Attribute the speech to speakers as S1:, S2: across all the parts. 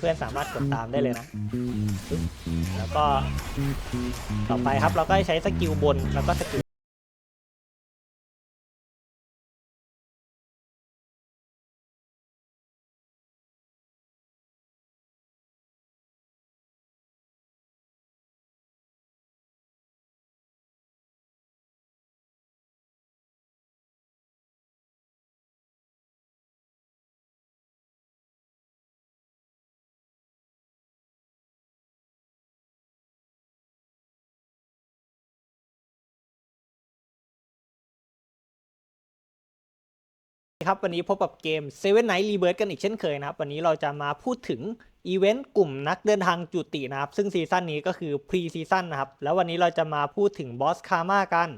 S1: เพื่อนๆสามารถกดตามได้เลยนะ แล้วก็ต่อไปครับเราก็ใช้สกิลบนแล้วก็สกิล ครับวันนี้พบกับเกม Seven Night Rebirth กันอีกเช่นเคยนะครับ วันนี้เราจะมาพูดถึงอีเวนต์กลุ่มนักเดินทางจุตินะครับ ซึ่งซีซั่นนี้ก็คือ Pre Season นะครับ แล้ววันนี้เราจะมาพูดถึงบอสคาร์มากัน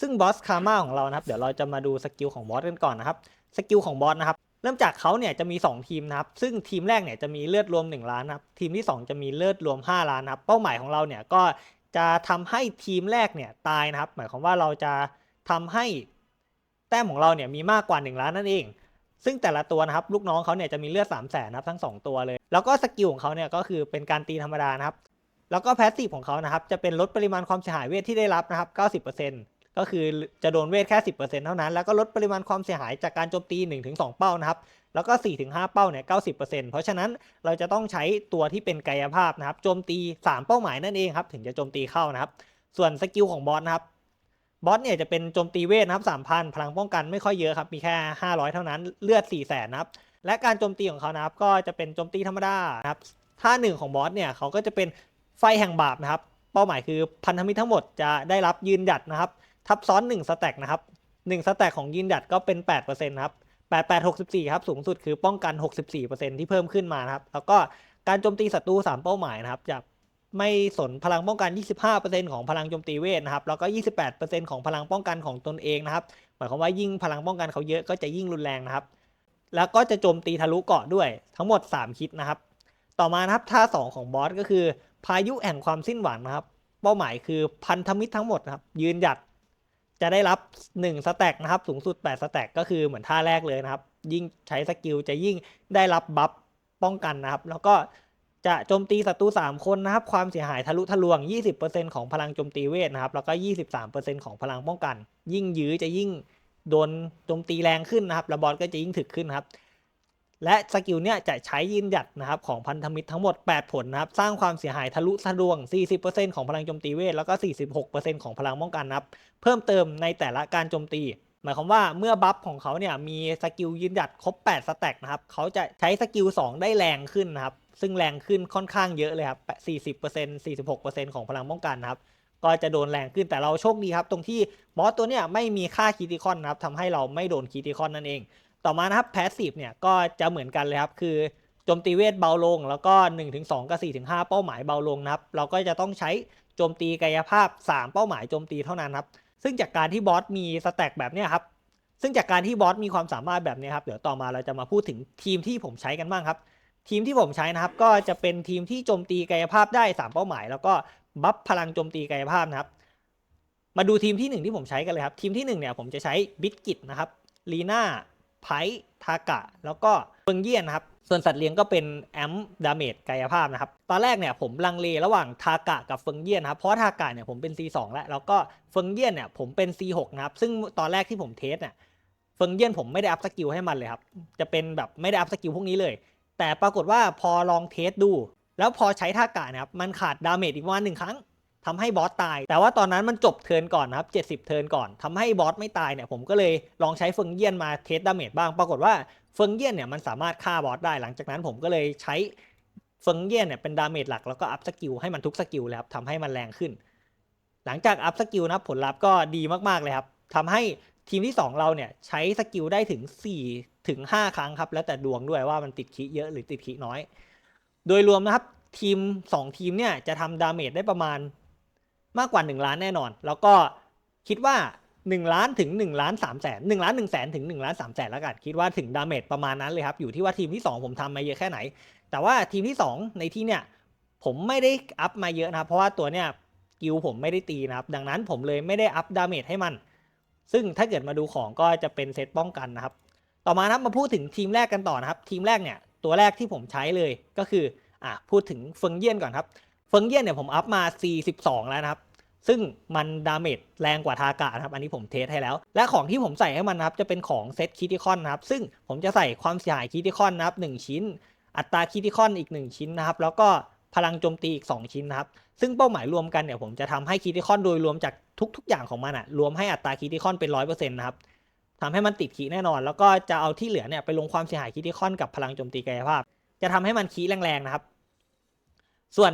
S1: ซึ่งบอสคาร์มาของเรานะครับ เดี๋ยวเราจะมาดูสกิลของบอสกันก่อนนะครับ สกิลของบอสนะครับ เริ่มจากเขาเนี่ยจะมี 2 ทีมนะครับ ซึ่งทีมแรกเนี่ยจะมีเลือดรวม 1 ล้านนะครับ ทีมที่ 2 จะมีเลือดรวม 5 ล้านนะครับ เป้าหมายของเราเนี่ยก็จะทำให้ทีมแรกเนี่ยตายนะครับ หมายความว่าเราจะทำให้ แต้มของเราเนี่ยมีมากกว่า 1 ล้านนั่นเอง ซึ่งแต่ละตัวนะครับลูกน้องเขาเนี่ยจะมีเลือด3 0 0แสนนะครับทั้ง 2 ตัวเลย แล้วก็สกิลของเขาเนี่ยก็คือเป็นการตีธรรมดานะครับ แล้วก็แพสซีฟของเขานะครับจะเป็นลดปริมาณความเสียหายเวทที่ได้รับนะครับ90%ก็คือจะโดนเวทแค่ 10%เท่านั้น แล้วก็ลดปริมาณความเสียหายจากการโจมตี 1-2 เป้านะครับแล้วก็ 4-5 เป้าเนี่ย 90%เพราะฉะนั้นเราจะต้องใช้ตัวที่เป็นกายภาพนะครับ โจมตี 3 เป้าหมายนั่นเองครับ ถึงจะโจมตีเข้านะครับ ส่วนสกิลของบอสนะครับ บอสเนี่ยจะเป็นโจมตีเวทนะครับ3,000พลังป้องกันไม่ค่อยเยอะครับ มีแค่ 500 เท่านั้นเลือด 4 0 0 0 0นะครับ และการโจมตีของเขานะครับ ก็จะเป็นโจมตีธรรมดานะครับท่าหนึ่งของบอสเนี่ยเขาก็จะเป็นไฟแห่งบาปนะครับ เป้าหมายคือพันธมิตรทั้งหมดจะได้รับยืนหยัดนะครับ ทับซ้อน 1 สแต็กนะครับ1สแต็กของยืนหยัดก็เป็น8%นะครับ8864ครับสูงสุดคือป้องกัน 64%ที่เพิ่มขึ้นมานะครับแล้วก็การโจมตีศัตรู3 เป้าหมายนะครับจะ ไม่สนพลังป้องกัน 25%ของพลังโจมตีเวทนะครับ แล้วก็ 28%ของพลังป้องกันของตนเองนะครับ หมายความว่ายิ่งพลังป้องกันเขาเยอะก็จะยิ่งรุนแรงนะครับ แล้วก็จะโจมตีทะลุเกาะด้วย ทั้งหมด 3 คิดนะครับ ต่อมานะครับท่า 2 ของบอสก็คือ พายุแห่งความสิ้นหวังนะครับ เป้าหมายคือพันธมิตรทั้งหมดนะครับ ยืนหยัด จะได้รับ 1 สแต็กนะครับ สูงสุด 8 สแต็กก็คือเหมือนท่าแรกเลยนะครับ ยิ่งใช้สกิลจะยิ่งได้รับบัฟป้องกันนะครับ แล้วก็ จะโจมตีศัตรู3 คนนะครับ ความเสียหายทะลุทะลวง 20%ของพลังโจมตีเวทนะครับ แล้วก็ 23%ของพลังป้องกัน ยิ่งยื้อจะยิ่งโดนโจมตีแรงขึ้นนะครับแล้วบอสก็จะยิ่งถึกขึ้นนครับ และสกิลเนี่ยจะใช้ยืนหยัดนะครับของพันธมิตรทั้งหมด 8 ผลนะครับ สร้างความเสียหายทะลุทะลวง 40%ของพลังโจมตีเวท แล้วก็ 46%ของพลังป้องกันนะครับ เพิ่มเติมในแต่ละการโจมตีหมายความว่าเมื่อบัฟของเขาเนี่ยมีสกิลยืนหยัดครบ 8 สแต็กนะครับ เขาจะใช้สกิล 2 ได้แรงขึ้นนะครับ ซึ่งแรงขึ้นค่อนข้างเยอะเลยครับ40% 46%ของพลังป้องกันนะครับก็จะโดนแรงขึ้นแต่เราโชคดีครับ ตรงที่บอสตัวเนี่ยไม่มีค่าคิติคอนนะครับทำให้เราไม่โดนคิติคอนนั่นเอง ต่อมานะครับแพสซีฟเนี่ยก็จะเหมือนกันเลยครับ คือโจมตีเวทเบาลง แล้วก็ 1-2 กับ 4-5 เป้าหมายเบาลงนะครับ เราก็จะต้องใช้โจมตีกายภาพ 3 เป้าหมายโจมตีเท่านั้นครับ ซึ่งจากการที่บอสมีสแต็กแบบเนี้ยครับ ซึ่งจากการที่บอสมีความสามารถแบบนี้ครับ เดี๋ยวต่อมาเราจะมาพูดถึงทีมที่ผมใช้กันบ้างครับ ทีมที่ผมใช้นะครับ ก็จะเป็นทีมที่โจมตีกายภาพได้ 3 เป้าหมาย แล้วก็บัฟพลังโจมตีกายภาพนะครับ มาดูทีมที่หนึ่งที่ผมใช้กันเลยครับ ทีมที่หนึ่งเนี่ยผมจะใช้บิ k กิตนะครับลีน่าไพทากะ แล้วก็เฟิงเยียนนะครับ ส่วนสัตว์เลี้ยงก็เป็นแอมดาเมจกายภาพนะครับ ตอนแรกเนี่ยผมลังเลระหว่างทากะกับเฟิงเยียนนะครับเพราะทากะเนี่ยผมเป็น C2 แล้ว แล้วก็เฟิงเยียนเนี่ยผมเป็น C6 นะครับ ซึ่งตอนแรกที่ผมเทสเนี่ยเฟิงเยียนผมไม่ได้อัพสกิลให้มันเลยครับ จะเป็นแบบไม่ได้อัพสกิลพวกนี้เลย แต่ปรากฏว่าพอลองเทสดู แล้วพอใช้ท่ากะนะครับมันขาดดาเมจอีกประมาณหนึ่งครั้งทำให้บอสตาย แต่ว่าตอนนั้นมันจบเทิร์นก่อนนะครับ70 เทิร์นก่อนทำให้บอสไม่ตายเนี่ยผมก็เลยลองใช้เฟิงเยียนมาเทสดาเมจบ้าง ปรากฏว่าเฟิงเยียนเนี่ยมันสามารถฆ่าบอสได้หลังจากนั้นผมก็เลยใช้เฟิงเยียนเนี่ยเป็นดาเมจหลักแล้วก็อัพสกิลให้มันทุกสกิลเลยครับทำให้มันแรงขึ้น หลังจากอัพสกิลนะผลลัพธ์ก็ดีมากๆเลยครับทำให้ ทีมที่ 2 เราเนี่ยใช้สกิลได้ถึง4ถึง5ครั้งครับ แล้วแต่ดวงด้วยว่ามันติดคีเยอะหรือติดคีน้อย โดยรวมนะครับทีม 2 ทีมเนี่ยจะทำดาเมจได้ประมาณมากกว่า 1 ล้านแน่นอน แล้วก็คิดว่า 1 ล้านถึง1ล้าน3แสน1ล้าน1แสนถึง1ล้าน3แสนแล้วกันคิดว่าถึงดาเมจประมาณนั้นเลยครับ อยู่ที่ว่าทีมที่ 2 ผมทำมาเยอะแค่ไหน แต่ว่าทีมที่ 2 ในที่เนี่ยผมไม่ได้อัพมาเยอะนะครับเพราะว่าตัวเนี่ยกิลผมไม่ได้ตีนะครับ ดังนั้นผมเลยไม่ได้อัพดาเมจให้มัน ซึ่งถ้าเกิดมาดูของก็จะเป็นเซตป้องกันนะครับ ต่อมานะมาพูดถึงทีมแรกกันต่อนะครับ ทีมแรกเนี่ยตัวแรกที่ผมใช้เลยก็คืออะพูดถึงเฟิงเยียนก่อนครับ เฟิงเยียนเนี่ยผมอัพมา 42 แล้วนะครับ ซึ่งมันดาเมจแรงกว่าทากะนะครับ อันนี้ผมเทสให้แล้ว และของที่ผมใส่ให้มันนะครับ จะเป็นของเซตคิติคอนนะครับ ซึ่งผมจะใส่ความเสียหายคิติคอนนะครับ 1 ชิ้น อัตราคิติคอนอีก 1 ชิ้นนะครับ แล้วก็ พลังโจมตีอีก 2 ชิ้นนะครับ ซึ่งเป้าหมายรวมกันเนี่ยผมจะทำให้คิติคอนโดยรวมจากทุก ๆ อย่างของมันอะรวมให้อัตราคิติคอนเป็น100%นต์นะครับทำให้มันติดคีแน่นอน แล้วก็จะเอาที่เหลือเนี่ยไปลงความเสียหายคิติคอนกับพลังโจมตีกายภาพ จะทำให้มันคีแรงๆนะครับ ส่วน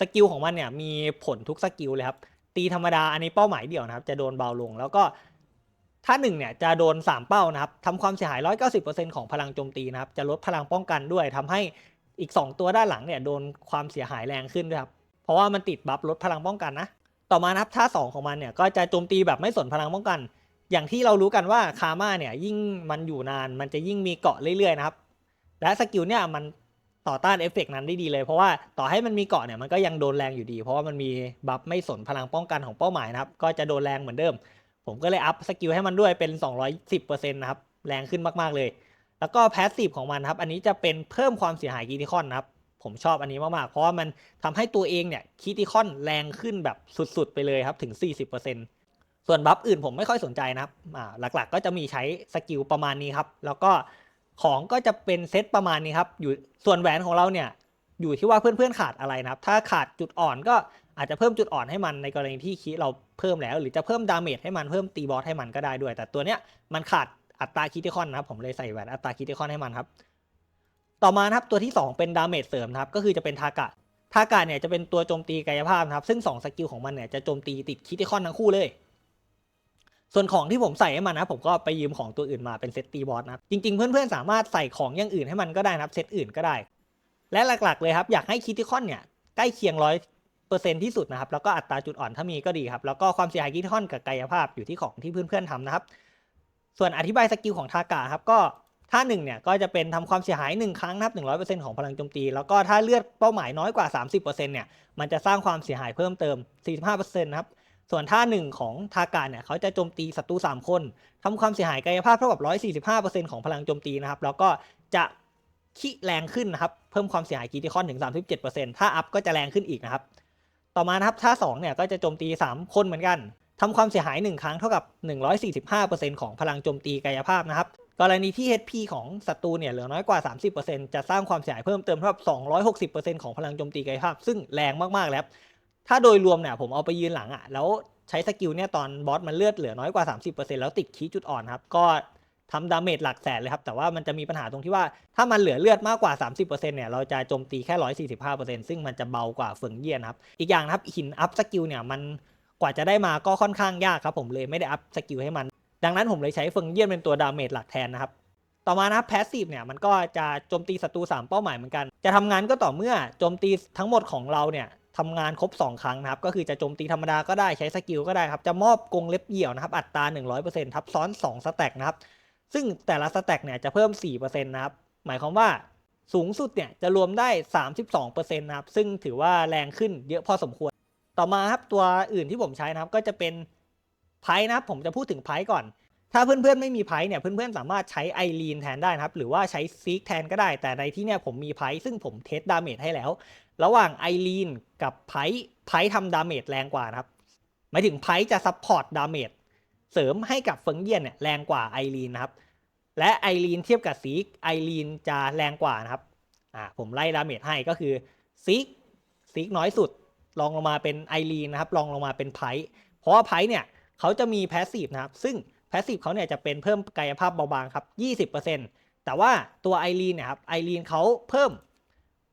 S1: สกิลของมันเนี่ยมีผลทุกสกิลเลยครับ ตีธรรมดาอันนี้เป้าหมายเดี่ยวนะครับ จะโดนเบาลง แล้วก็ถ้าหนึ่งเนี่ยจะโดน 3 เป้านะครับทำความเสียหาย 190%ของพลังโจมตีนะครับ จะลดพลังป้องกันด้วยทำให้ อีก 2 ตัวด้านหลังเนี่ยโดนความเสียหายแรงขึ้นด้วยครับ เพราะว่ามันติดบัฟลดพลังป้องกันนะ ต่อมานะครับท่า 2 ของมันเนี่ยก็จะโจมตีแบบไม่สนพลังป้องกัน อย่างที่เรารู้กันว่าคาม่าเนี่ยยิ่งมันอยู่นานมันจะยิ่งมีเกาะเรื่อยๆนะครับ และสกิลเนี่ยมันต่อต้านเอฟเฟกต์นั้นได้ดีเลย เพราะว่าต่อให้มันมีเกาะเนี่ยมันก็ยังโดนแรงอยู่ดี เพราะว่ามันมีบัฟไม่สนพลังป้องกันของเป้าหมายนะครับ ก็จะโดนแรงเหมือนเดิม ผมก็เลยอัพสกิลให้มันด้วยเป็น 210%นะครับ แรงขึ้นมากๆเลย แล้วก็แพสซีฟของมันครับ อันนี้จะเป็นเพิ่มความเสียหายคีติคอนนะครับ ผมชอบอันนี้มาก ๆ เพราะว่ามันทำให้ตัวเองเนี่ยคีติคอนแรงขึ้นแบบสุด ๆ ไปเลยครับ ถึง 40%ส่วนบัฟอื่นผมไม่ค่อยสนใจนะครับอ่าหลักๆ ก็จะมีใช้สกิลประมาณนี้ครับ แล้วก็ของก็จะเป็นเซตประมาณนี้ครับ อยู่ส่วนแหวนของเราเนี่ยอยู่ที่ว่าเพื่อนๆขาดอะไรนะครับ ถ้าขาดจุดอ่อนก็อาจจะเพิ่มจุดอ่อนให้มันในกรณีที่คีเราเพิ่มแล้ว หรือจะเพิ่มดาเมจให้มันเพิ่มตีบอสให้มันก็ได้ด้วย แต่ตัวเนี้ยมันขาด อัตราคิติคอนนะครับผมเลยใส่แหวนอัตราคิติคอนให้มันครับ ต่อมาครับตัวที่ 2 เป็นดาเมจเสริมครับก็คือจะเป็นทากะทากะเนี่ยจะเป็นตัวโจมตีกายภาพครับซึ่ง2สกิลของมันเนี่ยจะโจมตีติดคิติคอนทั้งคู่เลยส่วนของที่ผมใส่ให้มันนะผมก็ไปยืมของตัวอื่นมาเป็นเซตตีบอสนะครับจริงๆ เพื่อนๆ สามารถใส่ของอย่างอื่นให้มันก็ได้นะครับเซตอื่นก็ได้ และหลักๆเลยครับ อยากให้คิติคอนเนี่ยใกล้เคียงร้อยเปอร์เซ็นที่สุดนะครับ แล้วก็อัตราจุดอ่อนถ้ามีก็ดีครับ แล้วก็ความเสียหายคิติคอนกับกายภาพอยู่ที่ของที่เพื่อนๆทำนะครับ ส่วนอธิบายสกิลของทากะครับก็ท่าหนึ่งเนี่ยก็จะเป็นทำความเสียหาย 1 ครั้งนะครับ100%ของพลังโจมตี แล้วก็ถ้าเลือดเป้าหมายน้อยกว่า 30%เนี่ยมันจะสร้างความเสียหายเพิ่มเติม 45%นะครับส่วนท่าหนึ่งของทากะเนี่ยเขาจะโจมตีศัตรู3 คนทำความเสียหายกายภาพเท่ากับ145%ของพลังโจมตีนะครับแล้วก็จะขี้แรงขึ้นนะครับเพิ่มความเสียหายกีติคอนถึง 37%ถ้าอัพก็จะแรงขึ้นอีกนะครับต่อมานะครับท่า2เนี่ยก็จะโจมตี 3 คนเหมือนกัน ทำความเสียหาย 1 ครั้งเท่ากับ 145%ของพลังโจมตีกายภาพนะครับ กรณีที่ HP ของศัตรูเนี่ยเหลือน้อยกว่า 30%จะสร้างความเสียหายเพิ่มเติมเท่ากับ 260%ของพลังโจมตีกายภาพ ซึ่งแรงมากๆแล้ว ถ้าโดยรวมเนี่ยผมเอาไปยืนหลังอะ่ะ แล้วใช้สกิลเนี่ยตอนบอสมันเลือดเหลือน้อยกว่า 30%แล้วติดคีจุดอ่อนครับ ก็ทำดาเมจหลักแสนเลยครับ แต่ว่ามันจะมีปัญหาตรงที่ว่าถ้ามันเหลือเลือดมากกว่า 30%เนี่ยเราจะโจมตีแค่ 145%ซึ่งมันจะเบากว่าเฟิงเยียนครับ อีกอย่างนะครับหินอัพสกิลเนี่ยมัน กว่าจะได้มาก็ค่อนข้างยากครับผมเลยไม่ได้อัพสกิลให้มัน ดังนั้นผมเลยใช้เฟิงเยี่ยนเป็นตัวดาเมจหลักแทนนะครับต่อมานะครับแพสซีฟเนี่ยมันก็จะโจมตีศัตรู3 เป้าหมายเหมือนกัน จะทำงานก็ต่อเมื่อโจมตีทั้งหมดของเราเนี่ยทำงานครบ 2 ครั้งนะครับ ก็คือจะโจมตีธรรมดาก็ได้ใช้สกิลก็ได้ครับ จะมอบกงเล็บเหี่ยวนะครับ อัตรา 100%ทับซ้อน 2 สแต็กนะครับ ซึ่งแต่ละสแต็กเนี่ยจะเพิ่ม 4%นะครับ หมายความว่าสูงสุดเนี่ยจะรวมได้ 32%นะครับ ซึ่งถือว่าแรงขึ้นเยอะพอสมควร ต่อมาครับตัวอื่นที่ผมใช้นะครับก็จะเป็นไพ่นะครับผมจะพูดถึงไพ่ก่อน ถ้าเพื่อนๆไม่มีไพ่เนี่ยเพื่อนๆสามารถใช้ไอรีนแทนได้นะครับ หรือว่าใช้ซีกแทนก็ได้ แต่ในที่เนี่ยผมมีไพ่ซึ่งผมเทสดาเมจให้แล้ว ระหว่างไอรีนกับไพ่ไพ่ทำดาเมจแรงกว่านะครับหมายถึงไพ่จะซัพพอร์ตดาเมจเสริมให้กับเฟิงเยียนเนี่ยแรงกว่าไอรีนนะครับและไอรีนเทียบกับซีกไอรีนจะแรงกว่านะครับอ่าผมไล่ดาเมจให้ก็คือซีกซีกน้อยสุด ลองลงมาเป็นไอรีนนะครับลองลงมาเป็นไพ่เพราะว่าไพ่เนี่ยเขาจะมีแพสซีฟนะครับซึ่งแพสซีฟเขาเนี่ยจะเป็นเพิ่มกายภาพเบาบางครับ 20%แต่ว่าตัวไอรีนเนี่ยครับไอรีนเขาเพิ่ม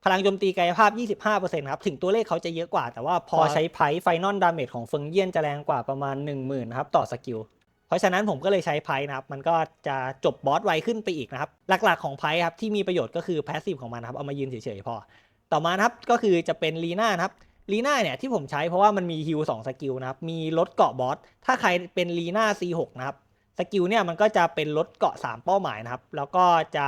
S1: พลังโจมตีกายภาพ 25%ครับ ถึงตัวเลขเขาจะเยอะกว่า แต่ว่าพอใช้ไพ่ไฟนอลดาเมจของเฟิงเยียนจะแรงกว่าประมาณ 10,000นะครับต่อสกิล เพราะฉะนั้นผมก็เลยใช้ไพ่นะครับ มันก็จะจบบอสไวขึ้นไปอีกนะครับ หลักๆของไพ่ครับที่มีประโยชน์ก็คือแพสซีฟของมันครับ เอามายืนเฉยๆพอ ต่อมานะครับก็คือจะเป็นลีน่านะครับ ลีน่าเนี่ยที่ผมใช้เพราะว่ามันมีฮิลสองสกิลนะครับ มีลดเกาะบอส ถ้าใครเป็นลีน่า C6 นะครับ สกิลเนี่ยมันก็จะเป็นลดเกาะ 3 เป้าหมายนะครับ แล้วก็จะ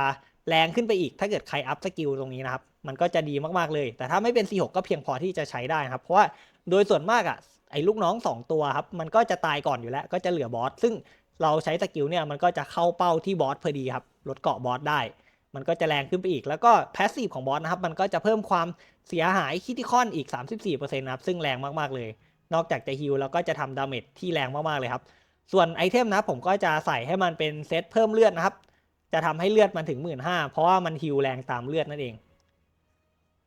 S1: แรงขึ้นไปอีก ถ้าเกิดใครอัพสกิลตรงนี้นะครับ มันก็จะดีมากๆเลย แต่ถ้าไม่เป็น C6 ก็เพียงพอที่จะใช้ได้นะครับ เพราะว่าโดยส่วนมากอะไอ้ลูกน้อง 2 ตัวครับ มันก็จะตายก่อนอยู่แล้ว ก็จะเหลือบอส ซึ่งเราใช้สกิลเนี่ยมันก็จะเข้าเป้าที่บอสพอดีครับ ลดเกาะบอสได้ มันก็จะแรงขึ้นไปอีก แล้วก็แพสซีฟของบอสนะครับ มันก็จะเพิ่มความ เสียหายคิติคอนอีก 34%นะครับซึ่งแรงมากๆเลย นอกจากจะฮิลแล้วก็จะทำดาเมจที่แรงมากๆเลยครับ ส่วนไอเทมนะผมก็จะใส่ให้มันเป็นเซตเพิ่มเลือดนะครับ จะทำให้เลือดมันถึง 1 5ื่นเพราะว่ามันฮิลแรงตามเลือดนั่นเอง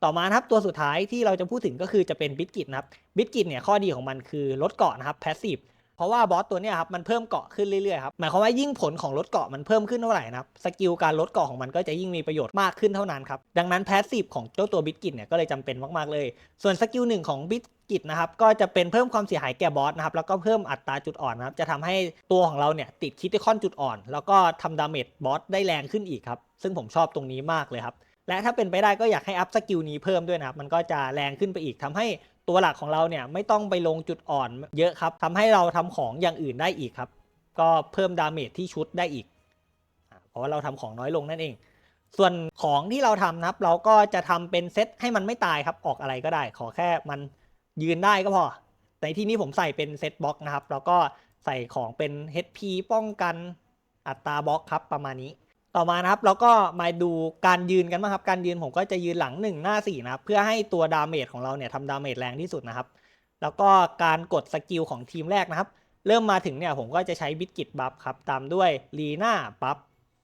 S1: ต่อมาครับตัวสุดท้ายที่เราจะพูดถึงก็คือจะเป็นบิ k กิตนะครับบิ k กิตเนี่ยข้อดีของมันคือลดเกาะนะครับแพสซีฟ เพราะว่าบอสตัวนี้ครับมันเพิ่มเกาะขึ้นเรื่อยๆครับหมายความว่ายิ่งผลของลดเกาะมันเพิ่มขึ้นเท่าไหร่นะครับสกิลการลดเกาะของมันก็จะยิ่งมีประโยชน์มากขึ้นเท่านั้นครับดังนั้นแพสซีฟของเจ้าตัวบิ k กิตเนี่ยก็เลยจำเป็นมากๆเลย ส่วนสกิลหนึ่งของบิ k กิตนะครับก็จะเป็นเพิ่มความเสียหายแก่บอสนะครับแล้วก็เพิ่มอัตราจุดอ่อนนะครับจะทำให้ตัวของเราเนี่ยติดคิติคอนจุดอ่อน แล้วก็ทำดาเมจบอสได้แรงขึ้นอีกครับซึ่งผมชอบตรงนี้มากเลยครับและถ้าเป็นไปได้ก็อยากให้อัพสกิลนี้เพิ่มด้วยนะครับมันก็จะแรงขึ้นไปอีกทำให้ ตัวหลักของเราเนี่ยไม่ต้องไปลงจุดอ่อนเยอะครับทำให้เราทำของอย่างอื่นได้อีกครับ ก็เพิ่มดาเมจที่ชุดได้อีก เพราะว่าเราทำของน้อยลงนั่นเอง ส่วนของที่เราทำนะครับ เราก็จะทำเป็นเซตให้มันไม่ตายครับ ออกอะไรก็ได้ ขอแค่มันยืนได้ก็พอ ในที่นี้ผมใส่เป็นเซตบล็อกนะครับ แล้วก็ใส่ของเป็น HP ป้องกันอัตราบล็อกครับประมาณนี้ ต่อมานะครับเราก็มาดูการยืนกันบ้างครับ การยืนผมก็จะยืนหลัง 1 หน้า 4 นะครับ เพื่อให้ตัวดาเมจของเราเนี่ยทำดาเมจแรงที่สุดนะครับ แล้วก็การกดสกิลของทีมแรกนะครับ เริ่มมาถึงเนี่ยผมก็จะใช้บิทกิตบัฟครับ ตามด้วยลีน่าบัฟ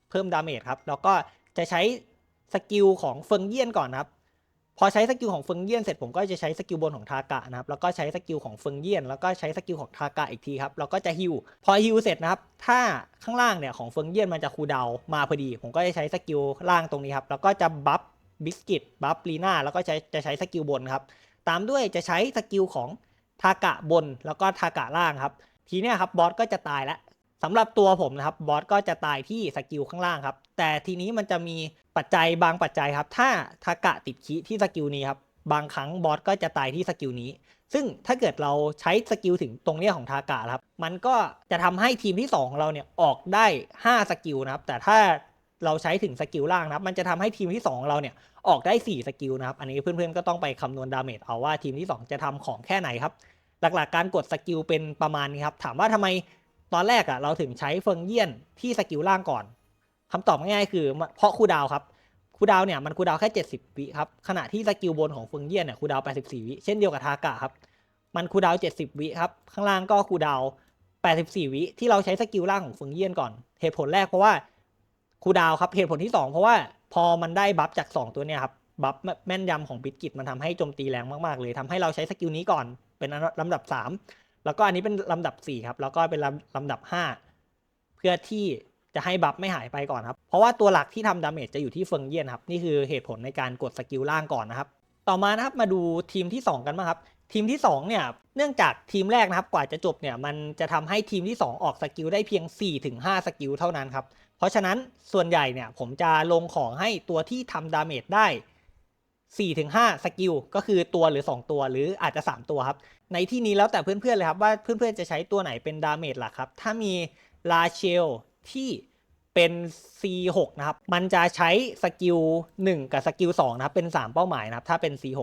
S1: เพิ่มดาเมจครับ แล้วก็จะใช้สกิลของเฟิงเยียนก่อนนะครับ พอใช้สกิลของเฟิงเยียนเสร็จผมก็จะใช้สกิลบนของทากะนะครับแล้วก็ใช้สกิลของเฟิงเยียนแล้วก็ใช้สกิลของทากะอีกทีครับแล้วก็จะฮิวพอฮิวเสร็จนะครับถ้าข้างล่างเนี่ยของเฟิงเยียนมันจะคูดาวมาพอดี ผมก็จะใช้สกิลล่างตรงนี้ครับแล้วก็จะบัฟบิสกิตบัฟลีน่าแล้วก็ใช้จะใช้สกิลบนครับตามด้วยจะใช้สกิลของทากะบนแล้วก็ทากะล่างครับทีเนี้ยครับบอสก็จะตายแล้วสำหรับตัวผมนะครับบอสก็จะตายที่สกิลข้างล่างครับแต่ทีนี้มันจะมี ปัจจัยบางปัจจัยครับ ถ้าทากะติดคีที่สกิลนี้ครับ บางครั้งบอสก็จะตายที่สกิลนี้ ซึ่งถ้าเกิดเราใช้สกิลถึงตรงเนี้ยของทากะครับ มันก็จะทำให้ทีมที่2ของเราเนี่ยออกได้ 5 สกิลนะครับ แต่ถ้าเราใช้ถึงสกิลล่างนะครับ มันจะทำให้ทีมที่2ของเราเนี่ยออกได้ 4 สกิลนะครับ อันนี้เพื่อนๆก็ต้องไปคำนวณดาเมจเอาว่าทีมที่ 2 จะทำของแค่ไหนครับ หลักๆการกดสกิลเป็นประมาณนี้ครับ ถามว่าทำไมตอนแรกอะเราถึงใช้เฟิงเยี่ยนที่สกิลล่างก่อน คำตอบง่ายๆคือเพราะคูดาวครับคูดาวเนี่ยมันคูดาวแค่ 70 วิครับขณะที่สกิลบนของเฟิงเยี่ยนเนี่ยคูดาว 84 วิเช่นเดียวกับทากะครับมันคูดาว 70 วิครับข้างล่างก็คูดาว 84 วิที่เราใช้สกิลล่างของเฟิงเยี่ยนก่อน เหตุผลแรกเพราะว่าคูดาวครับเหตุผลที่ 2 เพราะว่าพอมันได้บัฟจาก 2 ตัวเนี่ยครับบัฟแม่นยำของบิตกิตมันทำให้โจมตีแรงมากๆเลยทำให้เราใช้สกิลนี้ก่อนเป็นลำดับ 3 แล้วก็อันนี้เป็นลำดับ4ครับแล้วก็เป็นลำลำดับ 5 เพื่อที่ จะให้บัฟไม่หายไปก่อนครับ เพราะว่าตัวหลักที่ทำดาเมจจะอยู่ที่เฟิงเยียนครับ นี่คือเหตุผลในการกดสกิลล่างก่อนนะครับ ต่อมานะครับมาดูทีมที่ 2 กันบ้างครับ ทีมที่ 2 เนี่ย เนื่องจากทีมแรกนะครับ กว่าจะจบเนี่ย มันจะทำให้ทีมที่ 2 ออกสกิลได้เพียง 4-5 สกิลเท่านั้นครับ เพราะฉะนั้นส่วนใหญ่เนี่ยผมจะลงของให้ตัวที่ทำดาเมจได้4-5สกิลก็คือตัวหรือ 2 ตัวหรืออาจจะ 3 ตัวครับ ในที่นี้แล้วแต่เพื่อนๆเลยครับว่าเพื่อนๆจะใช้ตัวไหนเป็นดาเมจหลักครับ ถ้ามีลาเชล ที่เป็น C6 นะครับ มันจะใช้สกิล1กับสกิล2นะครับ เป็น 3 เป้าหมายนะครับ ถ้าเป็น C6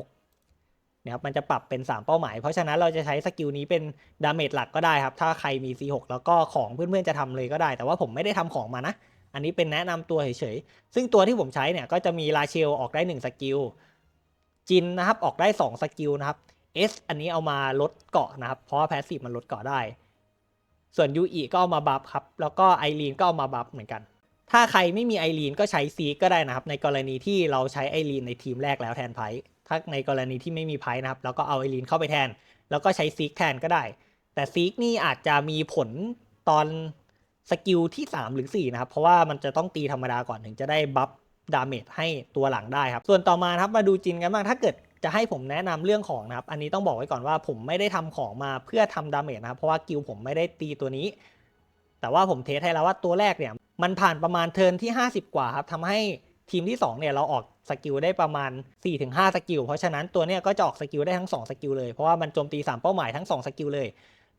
S1: เนี่ยครับ มันจะปรับเป็น 3 เป้าหมาย เพราะฉะนั้นเราจะใช้สกิลนี้เป็นดาเมจหลักก็ได้ครับ ถ้าใครมี C6 แล้วก็ของเพื่อนๆจะทำเลยก็ได้ แต่ว่าผมไม่ได้ทำของมานะ อันนี้เป็นแนะนำตัวเฉยๆ ซึ่งตัวที่ผมใช้เนี่ยก็จะมีลาเชลออกได้ 1 สกิล จินนะครับออกได้ 2 สกิลนะครับ S อันนี้เอามาลดเกาะนะครับ เพราะว่าแพสซีฟมันลดเกาะได้ ส่วนยูอีก็เอามาบัฟครับ แล้วก็ไอรีนก็เอามาบัฟเหมือนกัน ถ้าใครไม่มีไอรีนก็ใช้ซีก็ได้นะครับ ในกรณีที่เราใช้ไอรีนในทีมแรกแล้วแทนไพร์ถ้าในกรณีที่ไม่มีไพร์นะครับแล้วก็เอาไอรีนเข้าไปแทน แล้วก็ใช้ซีกแทนก็ได้ แต่ซีกนี่อาจจะมีผลตอนสกิลที่ 3 หรือ 4 นะครับ เพราะว่ามันจะต้องตีธรรมดาก่อนถึงจะได้บัฟดาเมจให้ตัวหลังได้ครับ ส่วนต่อมาครับมาดูจินกันบ้างถ้าเกิด จะให้ผมแนะนำเรื่องของนะครับ อันนี้ต้องบอกไว้ก่อนว่าผมไม่ได้ทำของมาเพื่อทำดาเมจนะครับ เพราะว่ากิลผมไม่ได้ตีตัวนี้ แต่ว่าผมเทสให้แล้วว่าตัวแรกเนี่ยมันผ่านประมาณเทิร์นที่ 50 กว่าครับทำให้ทีมที่ 2 เนี่ยเราออกสกิลได้ประมาณ 4-5 สกิล เพราะฉะนั้นตัวเนี้ยก็จะออกสกิลได้ทั้ง 2 สกิลเลย เพราะว่ามันโจมตี 3 เป้าหมายทั้ง 2 สกิลเลย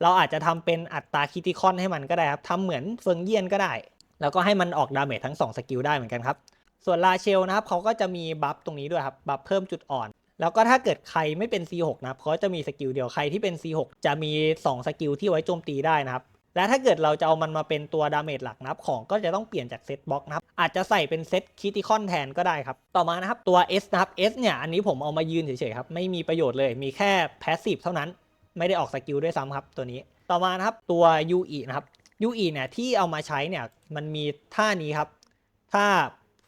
S1: เราอาจจะทำเป็นอัตราคิติคอนให้มันก็ได้ครับทำเหมือนเฟิงเยียนก็ได้ แล้วก็ให้มันออกดาเมจทั้ง 2 สกิลได้เหมือนกันครับ ส่วนลาเชลนะครับเขาก็จะมีบัฟตรงนี้ด้วยครับ บัฟเพิ่มจุดอ่อน แล้วก็ถ้าเกิดใครไม่เป็น C6 นะครับเขาจะมีสกิลเดียวใครที่เป็น C6 จะมี 2 สกิลที่ไว้โจมตีได้นะครับ และถ้าเกิดเราจะเอามันมาเป็นตัวดาเมจหลักนะครับ ของก็จะต้องเปลี่ยนจากเซตบล็อกนะครับ อาจจะใส่เป็นเซตคิติคอนแทนก็ได้ครับ ต่อมานะครับตัว S นะครับ S เนี่ยอันนี้ผมเอามายืนเฉยๆครับ ไม่มีประโยชน์เลย มีแค่แพสซีฟเท่านั้น ไม่ได้ออกสกิลด้วยซ้ำครับตัวนี้ ต่อมานะครับตัว UE นะครับ UE เนี่ยที่เอามาใช้เนี่ยมันมีท่านี้ครับ ถ้า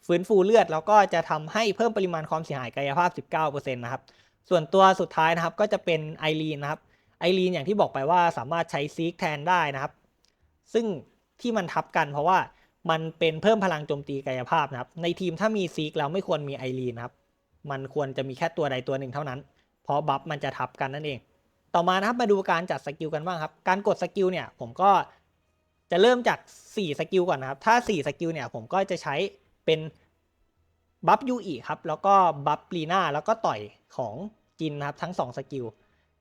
S1: ฟื้นฟูเลือดแล้วก็จะทำให้เพิ่มปริมาณความเสียหายกายภาพ 19%นะครับ ส่วนตัวสุดท้ายนะครับก็จะเป็นไอรีนนะครับ ไอรีนอย่างที่บอกไปว่าสามารถใช้ซีกแทนได้นะครับ ซึ่งที่มันทับกันเพราะว่ามันเป็นเพิ่มพลังโจมตีกายภาพนะครับ ในทีมถ้ามีซีกแล้วไม่ควรมีไอรีนนะครับ มันควรจะมีแค่ตัวใดตัวหนึ่งเท่านั้น เพราะบัฟมันจะทับกันนั่นเอง ต่อมานะครับมาดูการจัดสกิลกันบ้างครับ การกดสกิลเนี่ยผมก็จะเริ่มจาก 4 สกิลก่อนนะครับ ถ้า 4 สกิลเนี่ยผมก็จะใช้ เป็นบัฟยูอีครับ แล้วก็บัฟลีน่าแล้วก็ต่อยของจินนะครับทั้ง 2 สกิล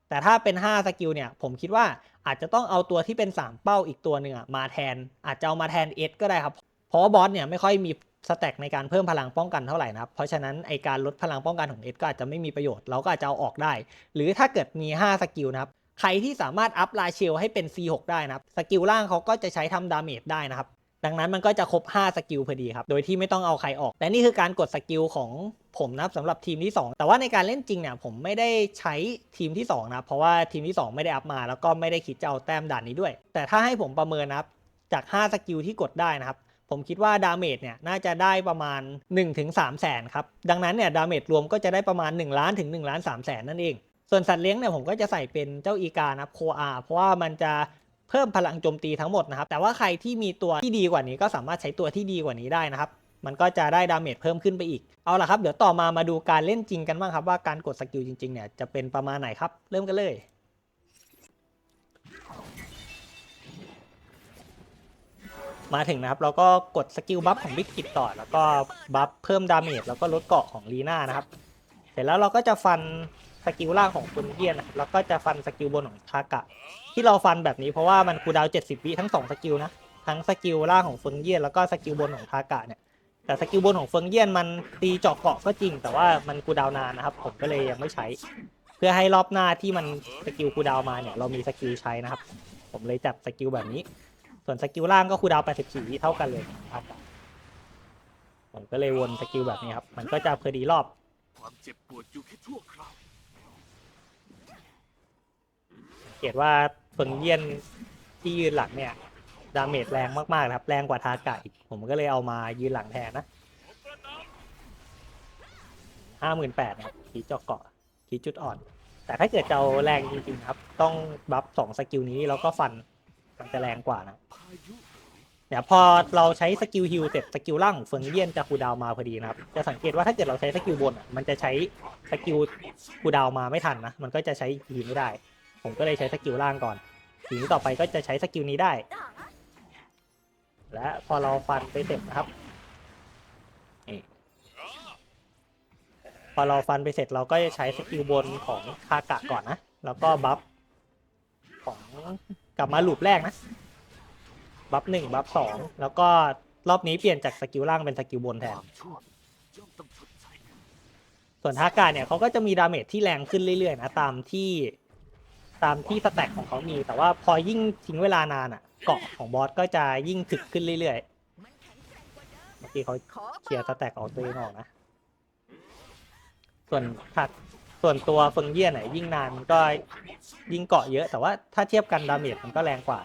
S1: แต่ถ้าเป็น 5 สกิลเนี่ย ผมคิดว่าอาจจะต้องเอาตัวที่เป็น 3 เป้าอีกตัวหนึ่งมาแทน อาจจะเอามาแทนเอสก็ได้ครับ เพราะว่าบอสเนี่ยไม่ค่อยมีสแต็กในการเพิ่มพลังป้องกันเท่าไหร่นะครับ เพราะฉะนั้นไอการลดพลังป้องกันของเอสก็อาจจะไม่มีประโยชน์เราก็อาจจะเอาออกได้ หรือถ้าเกิดมี 5 สกิลนะครับ ใครที่สามารถอัพลาเชลให้เป็น C6 ได้นะครับ สกิลล่างเขาก็จะใช้ทำดาเมจได้นะครับ ดังนั้นมันก็จะครบ 5 สกิลพอดีครับ โดยที่ไม่ต้องเอาใครออก และนี่คือการกดสกิลของผมนะสำหรับทีมที่ 2 แต่ว่าในการเล่นจริงเนี่ยผมไม่ได้ใช้ทีมที่2นะเพราะว่าทีมที่ 2 ไม่ได้อัพมา แล้วก็ไม่ได้คิดจะเอาแต้มด่านนี้ด้วย แต่ถ้าให้ผมประเมินนะครับจาก 5 สกิลที่กดได้นะครับผมคิดว่าดาเมจเนี่ยน่าจะได้ประมาณ 1-3แสนครับดังนั้นเนี่ยดาเมจรวมก็จะได้ประมาณ1ล้านถึง1ล้าน3แสนนั่นเองส่วนสัตว์เลี้ยงเนี่ยผมก็จะใส่เป็นเจ้าอีกานะครับโคอาเพราะว่ามันจะ พิ่มพลังโจมตีทั้งหมดนะครับ แต่ว่าใครที่มีตัวที่ดีกว่านี้ก็สามารถใช้ตัวที่ดีกว่านี้ได้นะครับ มันก็จะได้ดาเมจเพิ่มขึ้นไปอีก เอาล่ะครับ เดี๋ยวต่อมามาดูการเล่นจริงกันบ้างครับว่าการกดสกิลจริงๆเนี่ยจะเป็นประมาณไหนครับ เริ่มกันเลยมาถึงนะครับเราก็กดสกิลบัฟของบิ๊กกิตต่อ แล้วก็บัฟเพิ่มดาเมจแล้วก็ลดเกาะของลีน่านะครับ เสร็จแล้วเราก็จะฟันสกิลล่างของฟุนเยียนนะแล้วก็จะฟันสกิลบนของทากะ ที่เราฟันแบบนี้เพราะว่ามันคูลดาวน์70วิทั้ง2สกิลนะ ทั้งสกิลล่างของเฟิงเยียนแล้วก็สกิลบนของทากะเนี่ยแต่สกิลบนของเฟิงเยียนมันตีเจาะเกาะก็จริง แต่ว่ามันคูลดาวน์นานนะครับ ผมก็เลยยังไม่ใช้ เพื่อให้รอบหน้าที่มันสกิลคูลดาวน์มาเนี่ยเรามีสกิลใช้นะครับ ผมเลยจัดสกิลแบบนี้ ส่วนสกิลล่างก็คูลดาวน์84วิเท่ากันเลยทากะผมก็เลยวนสกิลแบบนี้ครับ มันก็จะเพอดีรอบ
S2: ความเจ็บปวดอยู่แค่ชั่วคราว
S1: สังเกตว่า เฟิงเยียนที่ยืนหลังเนี่ย ดาเมจแรงมากๆนะครับ แรงกว่าทากะอีก ผมก็เลยเอามายืนหลังแทนนะห้าหมื่นแปดนะครับขีเจาะเกาะขีจุดอ่อน แต่ถ้าเกิดจะเอาแรงจริงๆครับ ต้องบัฟสองสกิลนี้แล้วก็ฟันมันจะแรงกว่านะเดี๋ยวพอเราใช้สกิลฮิลเสร็จสกิลล่างของเฟิงเยียนจะคูดาวมาพอดีนะครับ จะสังเกตว่าถ้าเกิดเราใช้สกิลบนอะมันจะใช้สกิลคูดาวมาไม่ทันนะ มันก็จะใช้ฮีไม่ได้ ผมก็เลยใช้สกิลล่างก่อนทีนี้ต่อไปก็จะใช้สกิลนี้ได้ และพอเราฟันไปเสร็จนะครับพอเราฟันไปเสร็จเราก็จะใช้สกิลบนของคากะก่อนนะ แล้วก็บัฟของกลับมาหลูปแรกนะ บัฟหนึ่งบัฟสองแล้วก็รอบนี้เปลี่ยนจากสกิลล่างเป็นสกิลบนแท
S2: น
S1: ส่วนทากาเนี่ยเขาก็จะมีดาเมจที่แรงขึ้นเรื่อยๆนะตามที่ ตามที่สแต็กของเขามี แต่ว่าพอยิ่งทิ้งเวลานานอะ เกาะของบอสก็จะยิ่งถึกขึ้นเรื่อยๆเมื่อกี้เขาเคลียร์สแต็กออกตัวเองออกนะ ส่วนถัดส่วนตัวเฟิงเยี่ยนเนี่ยยิ่งนานมันก็ยิ่งเกาะเยอะ แต่ว่าถ้าเทียบกันดาเมจมันก็แรงกว่า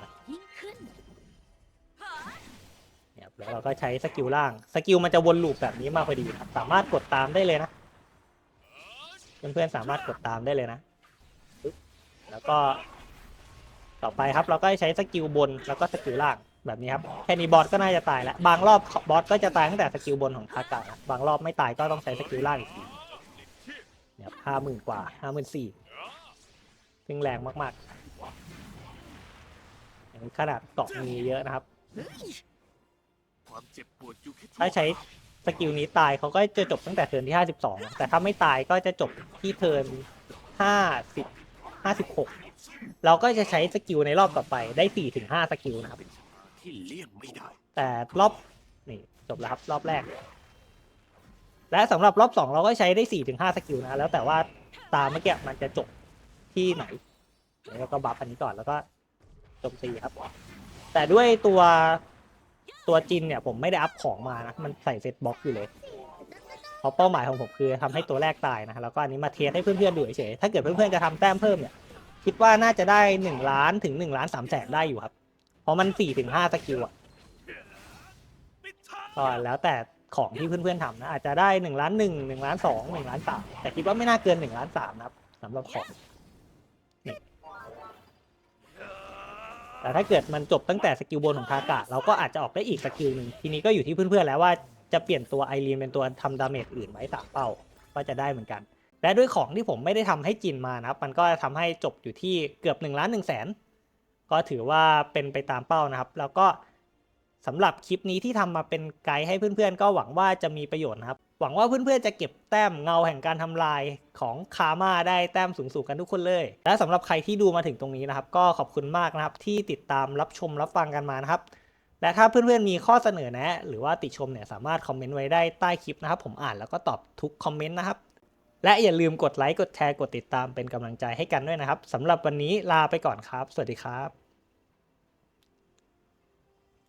S1: เนี่ยแล้วเราก็ใช้สกิลล่าง สกิลมันจะวนลูปแบบนี้มาพอดีครับ สามารถกดตามได้เลยนะ เพื่อนๆสามารถกดตามได้เลยนะ แล้วก็ ต่อไปครับเราก็ใช้สกิลบนแล้วก็สกิลล่างแบบนี้ครับแค่นี้บอสก็น่าจะตายแล้วบางรอบบอสก็จะตายตั้งแต่สกิลบนของทากะบางรอบไม่ตายก็ต้องใช้สกิลล่างอีกทีเนี่ยห้าหมื่นกว่าห้าหมื่นสี่ซึ่งแรงมากๆอย่างขนาดเกาะมีเยอะนะครับ ถ้าใช้สกิลนี้ตายเขาก็จะจบตั้งแต่เทิร์นที่52แต่ถ้าไม่ตายก็จะจบที่เทิร์น 50 56เราก็จะใช้สกิลในรอบต่อไปได้4-5สกิลนะครับ
S2: ที่เลี่ยงไม่ได้
S1: แต่รอบนี่จบแล้วครับรอบแรก และสำหรับรอบ2เราก็ใช้ได้4-5สกิลนะแล้วแต่ว่าตามเมื่อกี้มันจะจบที่ไหนแล้วก็บัฟอันนี้ก่อนแล้วก็จมตีครับ แต่ด้วยตัวตัวจินเนี่ยผมไม่ได้อัพของมานะมันใส่เซตบ็อกอยู่เลย เพราะเป้าหมายของผมคือทำให้ตัวแรกตายนะแล้วก็อันนี้มาเทสให้เพื่อนๆดูเฉยๆถ้าเกิดเพื่อนๆจะทำแต้มเพิ่มเนี่ยคิดว่าน่าจะได้หนึ่งล้านถึงหนึ่งล้านสามแสนได้อยู่ครับ เพราะมันสี่ถึงห้าสกิลอะ
S2: ปิดทาง
S1: ก็แล้วแต่ของที่เพื่อนๆทำนะ อาจจะได้หนึ่งล้านหนึ่งหนึ่งล้านสองหนึ่งล้านสามแต่คิดว่าไม่น่าเกินหนึ่งล้านสามนะครับสำหรับของนี่แต่ถ้าเกิดมันจบตั้งแต่สกิลบนของทากะเราก็อาจจะออกได้อีกสกิลหนึ่งทีนี้ก็อยู่ที่เพื่อนๆแล้วว่า จะเปลี่ยนตัวไอรีนเป็นตัวทำดาเมจอื่นไว้สามเป้าก็จะได้เหมือนกัน และด้วยของที่ผมไม่ได้ทำให้จินมานะครับ มันก็ทำให้จบอยู่ที่เกือบ1ล้าน1แสนก็ถือว่าเป็นไปตามเป้านะครับ แล้วก็สำหรับคลิปนี้ที่ทำมาเป็นไกด์ให้เพื่อนๆ ก็หวังว่าจะมีประโยชน์นะครับ หวังว่าเพื่อนๆ จะเก็บแต้มเงาแห่งการทำลายของคาม่าได้แต้มสูงๆกันทุกคนเลย และสำหรับใครที่ดูมาถึงตรงนี้นะครับ ก็ขอบคุณมากนะครับที่ติดตามรับชมรับฟังกันมานะครับ และถ้าเพื่อนๆมีข้อเสนอแนะ หรือว่าติชมเนี่ยสามารถคอมเมนต์ไว้ได้ใต้คลิปนะครับ ผมอ่านแล้วก็ตอบทุกคอมเมนต์นะครับ และอย่าลืมกดไลค์กดแชร์กดติดตามเป็นกำลังใจให้กันด้วยนะครับสำหรับวันนี้ลาไปก่อนครับ สวัสดีครับ